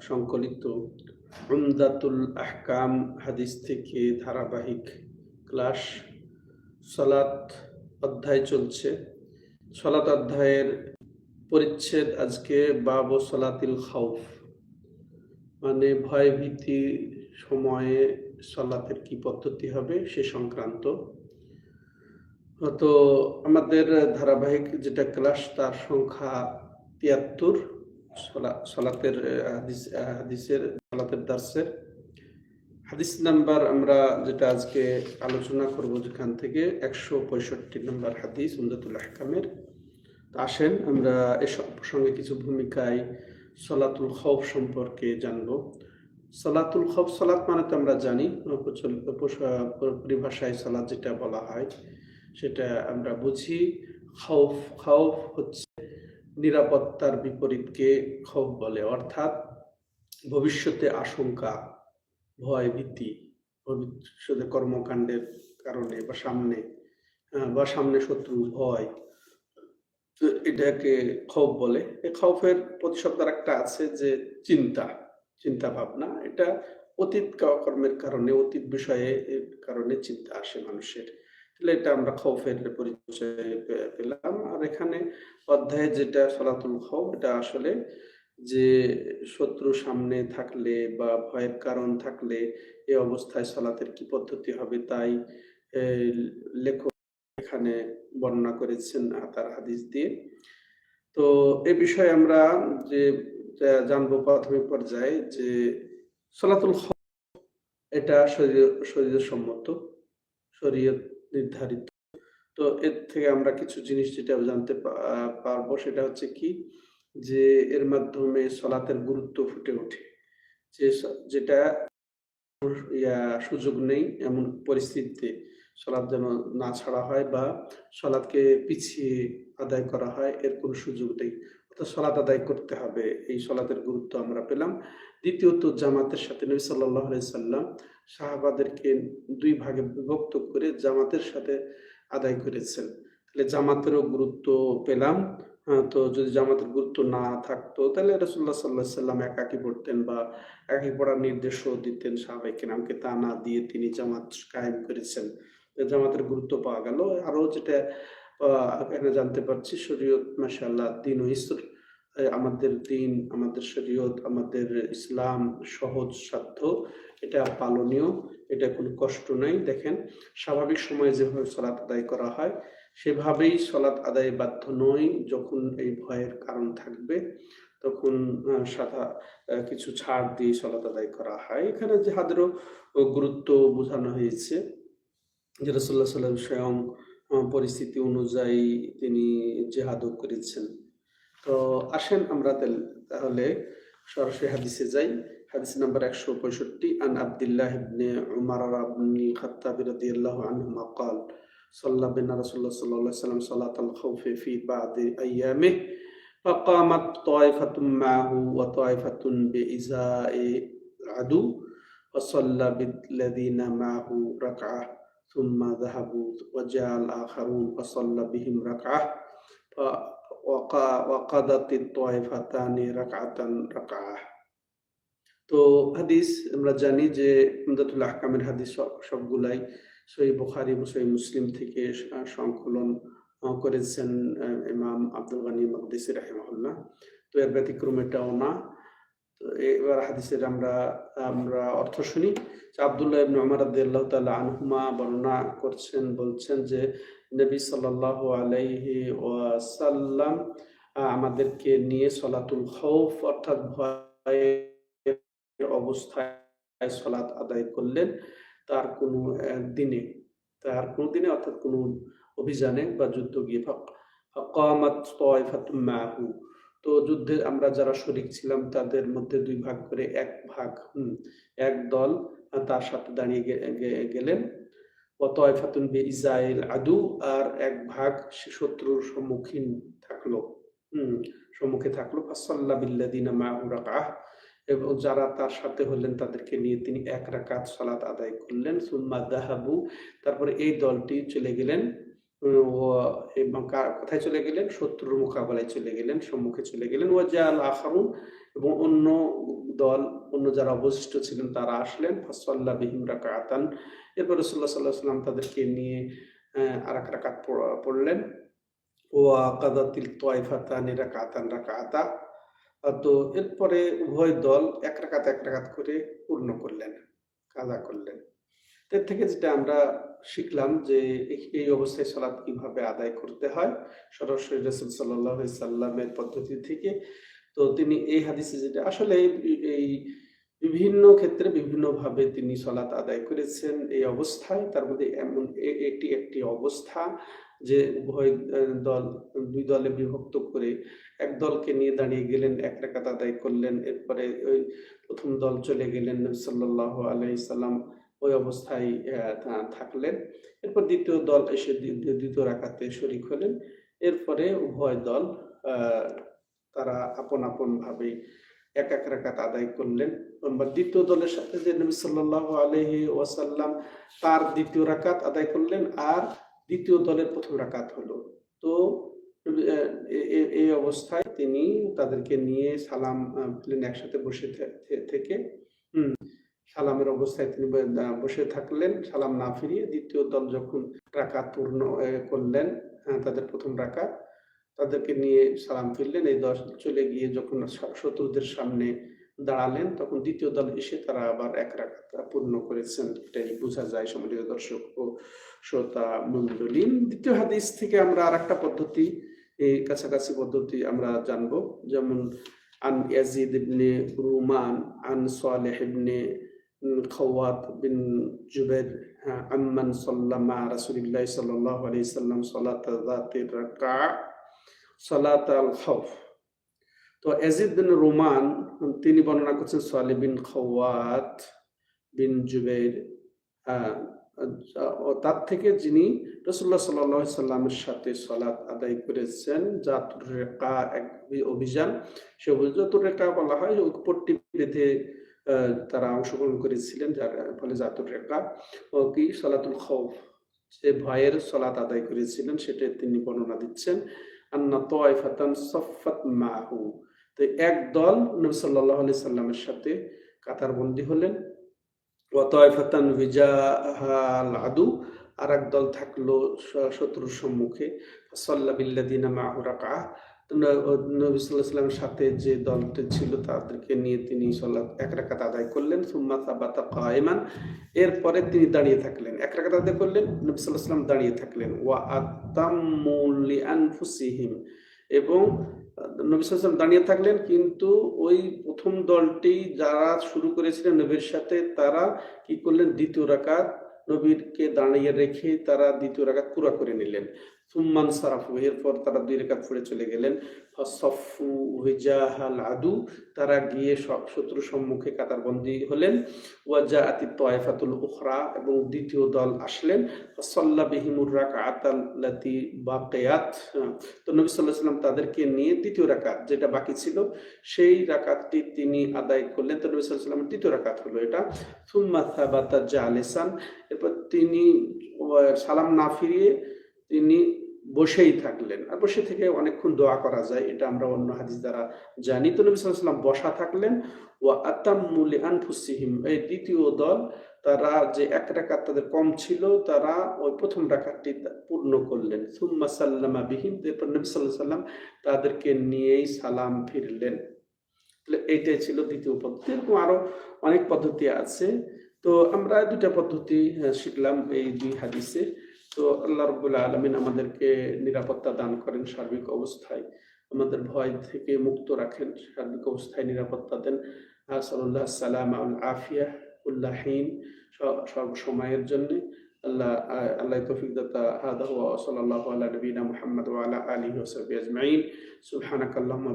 সংকলিত। উমদাতুল আহকাম, হাদিস থেকে ধারাবাহিক ক্লাস। সলাত অধ্যায় চলছে। সলাত অধ্যায়ের পরিচ্ছেদ আজকে বাব সলাতিল খাউফ। মানে ভয় ভীতি সময়ে সলাতের কি পদ্ধতি হবে সে সংক্রান্ত। তো আমাদের ধারাবাহিক যেটা ক্লাস তার সংখ্যা তিয়াত্তর। সলাতের হাদিসের, সলাতের দার্সের। হাদিস নাম্বার আমরা যেটা আজকে আলোচনা করব যেখান থেকে একশো পঁয়ষট্টি নম্বর হাদিস উমদাতুল আহকামের। আসেন, আমরা এসব প্রসঙ্গে কিছু ভূমিকায় সলাতুল খৌফ সম্পর্কে জানব। সলাতুল খৌফ সলাত মানে তো আমরা জানি প্রচলিত পরিভাষায় সলাৎ যেটা বলা হয়, সেটা আমরা বুঝি। খৌফ খৌফ হচ্ছে নিরাপত্তার বিপরীতকে খৌফ বলে। অর্থাৎ ভবিষ্যতে আশঙ্কা, ভয়, ভীতি, ভবিষ্যতে কর্মকাণ্ডের কারণে বা সামনে বা সামনে শত্রু, ভয় এটাকে খৌফ বলে। এই খৌফের প্রতিশব্দের একটা আছে যে চিন্তা চিন্তা ভাবনা। এটা অতীত কর্মের কারণে, অতীত বিষয়ে এর কারণে চিন্তা আসে মানুষের। তাহলে এটা আমরা খৌফের পরিচয় পেলাম। আর এখানে অধ্যায়ে যেটা সলাতুল খৌফ, এটা আসলে যে শত্রু সামনে থাকলে বা ভয়ের কারণ থাকলে এই অবস্থায় সলাতের কি পদ্ধতি হবে তাই লেখক এখানে বর্ণনা করেছেন তার হাদিস দিয়ে। তো এ বিষয়ে আমরা যে জানব প্রাথমিক পর্যায়ে যে সলাতুল এটা শরীর, শরীরের সম্মত, শরীয়ত নির্ধারিত। তো এর থেকে আমরা কিছু জিনিস যেটা জানতে পারব সেটা হচ্ছে কি যে এর মাধ্যমে সলাতের গুরুত্ব ফুটে ওঠে। যে যেটা সুযোগ নেই এমন পরিস্থিতিতে সলাৎ যেন না ছাড়া হয় বা সলাৎকে পিছিয়ে আদায় করা হয়, এর কোনো সুযোগ নেই। অর্থাৎ সলাৎ আদায় করতে হবে, এই সলাতের গুরুত্ব আমরা পেলাম। দ্বিতীয়ত জামাতের সাথে নবী সাল্লাহ সাল্লাম সাহাবাদেরকে দুই ভাগে বিভক্ত করে জামাতের সাথে আদায় করেছেন। তাহলে জামাতেরও গুরুত্ব পেলাম। হ্যাঁ, তো যদি জামাতের গুরুত্ব না থাকতো তাহলে রসুল্লাহ সাল্লাহ সাল্লাম একাকি পড়তেন বা একাকি পড়ার নির্দেশও দিতেন সাহাবাইকে নামকে তা না দিয়ে তিনি জামাত কায়েম করেছেন। জামাতের গুরুত্ব পাওয়া গেল। আরও যেটা এখানে জানতে পারছি শরীয়ত মাসাল্লাহ দিন ও আমাদের দিন, আমাদের শরীয়ত, আমাদের ইসলাম সহজ, সাধ্য, এটা পালনীয়, এটা কোনো কষ্ট নাই। দেখেন, স্বাভাবিক সময়ে যেভাবে সলাৎ আদায় করা হয়, সেভাবেই সলাৎ আদায় বাধ্য নয় যখন এই ভয়ের কারণ থাকবে, তখন সাদা কিছু ছাড় দিয়ে সলাৎ আদায় করা হয়। এখানে জেহাদেরও গুরুত্ব বোঝানো হয়েছে যে রসল্লাহ সাল্লাম স্বয়ং পরিস্থিতি অনুযায়ী তিনি জেহাদও করেছেন। তো আসেন আমরা তাহলে- তাহলে সরাসরি হাদিসে যাই হাদিস নাম্বার একশো পঁয়ষট্টি আন আবদুল্লাহ ইবনে উমার ইবনে খাত্তাব রাদিয়াল্লাহু আনহুমা قال صلى بنا رسول الله صلى الله عليه وسلم صلاة الخوف في بعض أيامه فقامت طائفة معه وطائفة بإزاء العدو وصلى بالذين معه ركعة ثم ذهبوا وجاء الآخرون وصلى بهم ركعة তো হাদিস আমরা জানি যে আমদাতুল আহকামের হাদিস সবগুলাই সই বুখারি সই মুসলিম থেকে সংকলন করেছেন ইমাম আব্দুল গানি মকদিস রাহিমাহুল্লাহ। তো এর ব্যতিক্রম এটাও না। এবার হাদিসের আমরা আমরা অর্থ শুনি। আব্দুল্লাহ ইবনে উমর রাদিয়াল্লাহু তাআলা আনহুমা বর্ণনা করছেন, বলছেন যে, নবী সাল্লাল্লাহু আলাইহি ওয়াসাল্লাম আমাদেরকে নিয়ে সলাতুল খৌফ অর্থাৎ ভয়ের অবস্থায় সলাত আদায় করলেন। তার কোনো দিনে তার কোনো দিনে অর্থাৎ কোনো অভিযানে বা যুদ্ধ গিয়ে ফাক- ফাকামাত তায়ফাতুম মাহু। তো যুদ্ধে আমরা যারা শরিক ছিলাম তাদের মধ্যে দুই ভাগ করে এক ভাগ হুম, এক দল তার সাথে দাঁড়িয়ে গেলেন। ওয়াতাইফাতুন বি ইসরাইল আদু আর এক ভাগ শত্রুর সম্মুখীন থাকল হুম সম্মুখে থাকল। ফাসাল্লা বিল্লাদিনা মাহু রাকাহ এবং যারা তার সাথে হলেন তাদেরকে নিয়ে তিনি এক রাকাত সালাত আদায় করলেন। সুম্মা দাহাবু তারপরে এই দলটি চলে গেলেন। এবং কোথায় চলে গেলেন? শত্রুর মোকাবেলায় চলে গেলেন, সম্মুখে চলে গেলেন। ও জাল আখারুন এবং অন্য দল, অন্য যারা অবশিষ্ট ছিলেন তারা আসলেন। ফাসল্লা বিহিম রাকাতান এরপর রসুল্লাহ সাল্লাহ সাল্লাম তাদেরকে নিয়ে আর এক রাকাত পড়- পড়লেন। ও কাদাতিল তোয়াইফাতানি রাকাতান রাকাতা তো এরপরে উভয় দল এক রাকাত এক রাকাত করে পূর্ণ করলেন, কাজা করলেন। এর থেকে যেটা আমরা শিখলাম যে এই- অবস্থায় সালাত কীভাবে আদায় করতে হয়। সরাসরি রসুল সাল্লাহ সাল্লামের পদ্ধতি থেকে। তো তিনি এই হাদিসে যেটা, আসলে এই- বিভিন্ন ক্ষেত্রে বিভিন্নভাবে তিনি সলাত আদায় করেছেন এই অবস্থায়। তার মধ্যে এমন এটি একটি অবস্থা যে উভয় দল, দুই দলে বিভক্ত করে এক দলকে নিয়ে দাঁড়িয়ে গেলেন, এক রাকাত আদায় করলেন, এরপরে ওই প্রথম দল চলে গেলেন সাল্লাল্লাহু আলাইহি সাল্লাম। ওই অবস্থায় থাকলেন। এরপর দ্বিতীয় দল এসে দ্বি- দ্বি- দ্বিতীয় রাকাতে শরিক হলেন। এরপরে উভয় দল তারা আপন আপন ভাবে এক এক রাকাত আদায় করলেন। বা দ্বিতীয় দলের সাথে যে নবী সাল্লাল্লাহু আলাইহি ওয়াসাল্লাম তার দ্বিতীয় রাকাত আদায় করলেন আর দ্বিতীয় দলের প্রথম রাকাত হলো। তো এই অবস্থায় তিনি তাদেরকে নিয়ে সালাম একসাথে বসে থেকে। হুম সালামের অবস্থায় তিনি ব- আহ, বসে থাকলেন সালাম না ফিরিয়ে দ্বিতীয় দল যখন রাকাত পূর্ণ আহ, করলেন আহ, তাদের প্রথম রাকাত তাদেরকে নিয়ে সালাম ফিরলেন এই দশ চলে গিয়ে যখন শ- শত্রুদের সামনে দাঁড়ালেন তখন দ্বিতীয় দল এসে তারা আবার এক রাকাত পূর্ণ করেছেন এটাই বোঝা যায় সম্মানিত দর্শক ও শ্রোতা মন্ডলী দ্বিতীয় হাদিস থেকে আমরা আর একটা পদ্ধতি এই কাছাকাছি পদ্ধতি আমরা জানবো যেমন عن يزيد بن رومان عن صالح بن خوات بن جبير عمن صلى مع رسول الله صلى الله عليه وسلم صلاة ذات الركع صلاة الخوف তো এজিদ বিন রোমান তিনি বর্ণনা করছেন সালি বিন খাওয়াত বিন জুবের আহ, ও তার থেকে যিনি রসুল্লাহ সাল্লাহ সাল্লামের সাথে সলাৎ আদায় করেছেন জাতুর রেখা এক অভিযান সে জাতুর রেখা বলা হয় ওই পট্টি বেঁধে আহ, তারা অংশগ্রহণ করেছিলেন, যার ফলে জাতুর রেখা ও কি সলাতুল খৌফ, যে ভয়ের সলাত আদায় করেছিলেন সেটা তিনি বর্ণনা দিচ্ছেন। আন্না তোয়াইফাতান সফাত মাহু, তো এক দল নবী সাল্লাল্লাহু আলাইহি সাল্লামের সাথে কাতারবন্দি হলেন। ওয়া তোয়াইফাতান বিজাহাল আদু আর এক দল থাকল শত্রুর সম্মুখে। সাল্লা বিল্লাদিনা মাহু রাকা নবী সাথে যে দলটি ছিল তাদেরকে নিয়ে তিনি সল্লাহ এক রাকাত আদায় করলেন, সুম্মা সাবাতা কায়মান। এরপরে তিনি দাঁড়িয়ে থাকলেন। এক রাকাত আদায় করলেন, নবী দাঁড়িয়ে থাকলেন। ওয়া আতাম্মু লিআনফুসিহিম। এবং, নবী দাঁড়িয়ে থাকলেন, কিন্তু ওই প্রথম দলটি যারা শুরু করেছিলেন নবীর সাথে, তারা কি করলেন? দ্বিতীয় রাকাত নবীরকে দাঁড়িয়ে রেখে তারা দ্বিতীয় রাকাত পুরা করে নিলেন। সুম্মান সারাফু, এরপর তারা দুই রেখাত পড়ে চলে গেলেন। ফসফু হুজাহাল আদু, তারা গিয়ে সব শত্রু সম্মুখে কাতারবন্দি হলেন। ওয়াজা আতি তয়ফাতুল উখরা, এবং দ্বিতীয় দল আসলেন। সল্লা বিহিমুর রাকাতাল্লাতি বাকিয়াত। তো নবী সাল্লাহ সাল্লাম তাদেরকে নিয়ে দ্বিতীয় রাকাত যেটা বাকি ছিল, সেই রাকাতটি তিনি আদায় করলেন। তো নবী সাল্লাহ সাল্লামের দ্বিতীয় রাকাত হলো এটা। সুম্মা থাবাতা জালেসান, এরপর তিনি সালাম না ফিরিয়ে তিনি বসেই থাকলেন। আর বসে থেকে অনেকক্ষণ দোয়া করা যায়, এটা আমরা অন্য হাদিস দ্বারা জানি। তো নবী ওয়াসাল্লাম বসা থাকলেন ও আতাম্মুলি আনফুসিহিম এই দ্বিতীয় দল, তারা যে এক রাকাত তাদের কম ছিল, তারা ওই প্রথম রাকাতটি পূর্ণ করলেন। সুম্মা সাল্লামা বিহিম, এরপর নবী সাল্লাল্লাহু আলাইহি ওয়াসাল্লাম তাদেরকে নিয়েই সালাম ফিরলেন। এইটাই ছিল দ্বিতীয় পদ্ধতি। এরকম আরও অনেক পদ্ধতি আছে। তো আমরা দুটা পদ্ধতি শিখলাম এই দুই হাদিসে। তো আল্লাহ রবুল্লা আলমিন আমাদেরকে নিরাপত্তা দান করেন সার্বিক অবস্থায়। আমাদের ভয় থেকে মুক্ত রাখেন, সার্বিক অবস্থায় নিরাপত্তা দেন। সাল্লাহ সালাম আল আফিয়া উল্লাহীন সর্বসময়ের জন্য। আল্লাহ আল্লাহ তৌফিক দাতা, হাদা ওয়া সাল্লাল্লাহু আলা নবিনা মুহাম্মদ ওয়া আলা আলিহি ওয়া সাহবিহি আজমাইন। সুবহানাকাল্লাহুম্মা